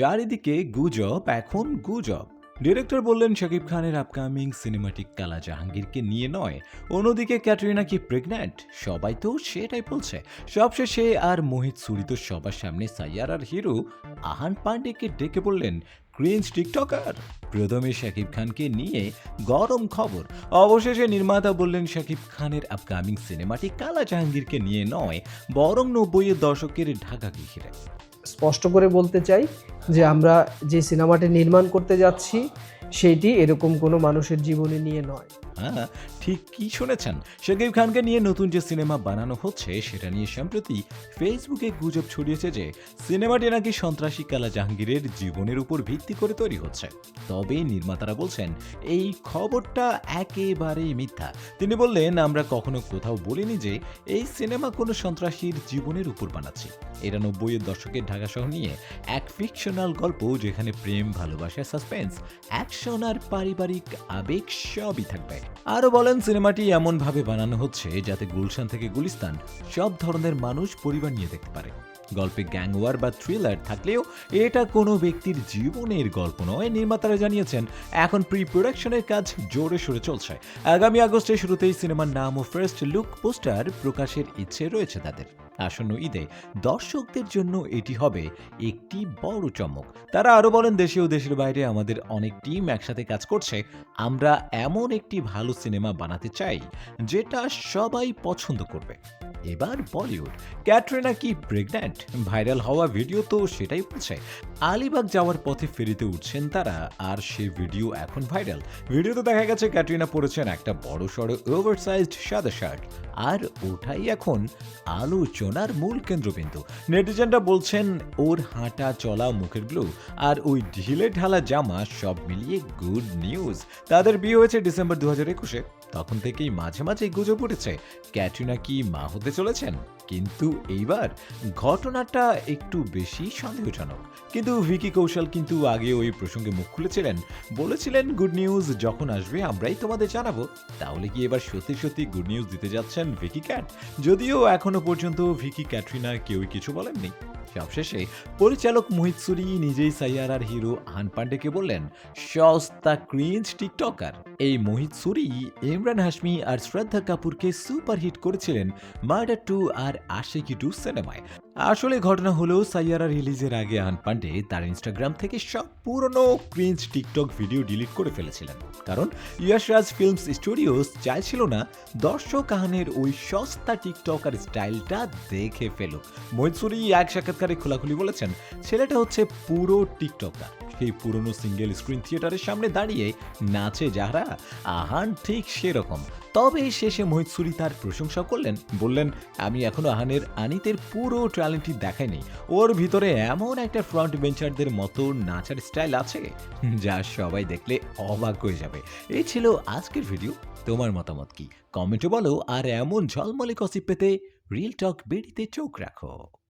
চারিদিকে গুজব, এখন গুজব। ডিরেক্টর বললেন, শাকিব খানের আপকামিং সিনেমাটিক কালা জাহাঙ্গীরকে নিয়ে নয়, অন্যদিকে ক্যাটরিনা কি প্রেগন্যান্ট সবাই তো সেটাই বলছে। সবশেষে আর মোহিত সুরি তো সবার সামনে সাইয়ার আর হিরো। আহান পান্ডেকে ডেকে বললেন ক্রিঞ্জ টিকটকার প্রথমে শাকিব খানকে নিয়ে গরম খবর। অবশেষে নির্মাতা বললেন, শাকিব খানের আপকামিং সিনেমাটি কালা জাহাঙ্গীরকে নিয়ে নয়, বরং নব্বইয়ের দশকের ঢাকাকে ঘিরে স্পষ্ট করে বলতে চাই যে আমরা যে সিনেমাটি নির্মাণ করতে যাচ্ছি সেইটি এরকম কোনো মানুষের জীবনে নিয়ে নয়। হ্যাঁ ঠিক কি শুনেছেন? শাকিব খানকে নিয়ে নতুন যে সিনেমা বানানো হচ্ছে, সেটা নিয়ে সম্প্রতি ফেসবুকে গুজব ছড়িয়েছে যে, সিনেমাটি নাকি সন্ত্রাসী কালা জাহাঙ্গীরের জীবনের উপর ভিত্তি করে তৈরি হচ্ছে। তবে নির্মাতারা বলছেন, এই খবরটা একেবারেই মিথ্যা। তিনি বললেন, আমরা কখনো কোথাও বলিনি যে, এই সিনেমা কোনো সন্ত্রাসীর জীবনের উপর বানাচ্ছি। এটা নব্বইয়ের দশকের ঢাকা শহর নিয়ে এক ফিকশনাল গল্প যেখানে প্রেম, ভালোবাসা, সাসপেন্স, অ্যাকশন আর পারিবারিক আবেগ সবই থাকবে। আরও বলেন, সিনেমাটি এমনভাবে বানানো হচ্ছে যাতে গুলশান থেকে গুলিস্তান সব ধরনের মানুষ পরিবার নিয়ে দেখতে পারে। গল্পে গ্যাংওয়ার বা থ্রিলার থাকলেও এটা কোনো ব্যক্তির জীবনের গল্প নয়, নির্মাতারা জানিয়েছেন। এখন প্রি প্রোডাকশনের কাজ জোরে সোরে চলছে। আগামী আগস্টের শুরুতেই সিনেমার নাম ও ফার্স্ট লুক পোস্টার প্রকাশের ইচ্ছে রয়েছে তাদের। আসন্ন ঈদে দর্শকদের জন্য এটি হবে একটি বড় চমক। তারা আরও বলেন, দেশে ও দেশের বাইরে আমাদের অনেক টিম একসাথে কাজ করছে। আমরা এমন একটি ভালো সিনেমা বানাতে চাই, যেটা সবাই পছন্দ করবে। এবার বলিউড, ক্যাটরিনা কি প্রেগন্যান্ট ভাইরাল হওয়া ভিডিও তো সেটাই বলছে। আলিবাগ যাওয়ার পথে ফেরিতে উঠছেন তারা, আর সে ভিডিও এখন ভাইরাল। ভিডিওতে দেখা গেছে ক্যাটরিনা পরেছেন একটা বড় সড়ো ওভারসাইজড সাদা শার্ট। আর ওটাই এখন আলোচনার মূল কেন্দ্রবিন্দু। নেটিজেনরা বলছেন, ওর হাঁটা চলা, মুখের গ্লো, আর ওই ঢিলে ঢালা জামা সব মিলিয়ে গুড নিউজ তাদের বিয়ে হয়েছে ডিসেম্বর দু হাজার একুশে। তখন থেকেই মাঝে মাঝে গুজব উঠেছে। ক্যাটরিনা কি মা হতে চলেছেন? কিন্তু এইবার ঘটনাটা একটু বেশি সন্দেহজনক। কিন্তু ভিকি কৌশল কিন্তু আগে ওই প্রসঙ্গে মুখ খুলেছিলেন। বলেছিলেন গুড নিউজ যখন আসবে আমরাই তোমাদের জানাব। তাহলে কি এবার সত্যি সত্যি গুড নিউজ দিতে যাচ্ছেন ভিকি ক্যাট যদিও এখনও পর্যন্ত ভিকি ক্যাটরিনা কেউই কিছু বলেননি। সবশেষে পরিচালক মোহিত সুরি, নিজেই সাইয়ার আর হিরো আহান পান্ডেকে বললেন, সস্তা ক্রিঞ্জ টিকটকার। এই মোহিত সুরি, ইমরান হাশমি আর শ্রদ্ধা কাপুরকে সুপারহিট করেছিলেন মার্ডার টু আর আশিকি টু সিনেমায় আসলে ঘটনা হলো সাইয়ারা রিলিজের আগে আহান পান্ডে তার ইনস্টাগ্রাম থেকে সব পুরনো ক্রিঞ্জ টিকটক ভিডিও ডিলিট করে ফেলেছিলেন। কারণ ইয়াশরাজ ফিল্মস স্টুডিওস চাইছিল না দর্শক আহানের ওই সস্তা টিকটকার স্টাইলটা দেখে ফেলুক। মৈসুরি এক সাক্ষাৎকারে খোলাখুলি বলেছেন, ছেলেটা হচ্ছে পুরো টিকটকার। সেই পুরনো সিঙ্গেল স্ক্রিন থিয়েটারের সামনে দাঁড়িয়ে নাচে যারা, আহান ঠিক সেরকম। তবে শেষে মোহিত সুরি তার প্রশংসা করলেন, বললেন, আমি এখনও আহানের আনিতের পুরো ট্যালেন্টই দেখায়নি। ওর ভিতরে এমন একটা ফ্রন্ট বেঞ্চারদের মতো নাচার স্টাইল আছে, যা সবাই দেখলে অবাক হয়ে যাবে। এই ছিল আজকের ভিডিও তোমার মতামত কি? কমেন্টে বলো, আর এমন ঝলমলে কসিপ পেতে রিল টক বেড়িতে চোখ রাখো।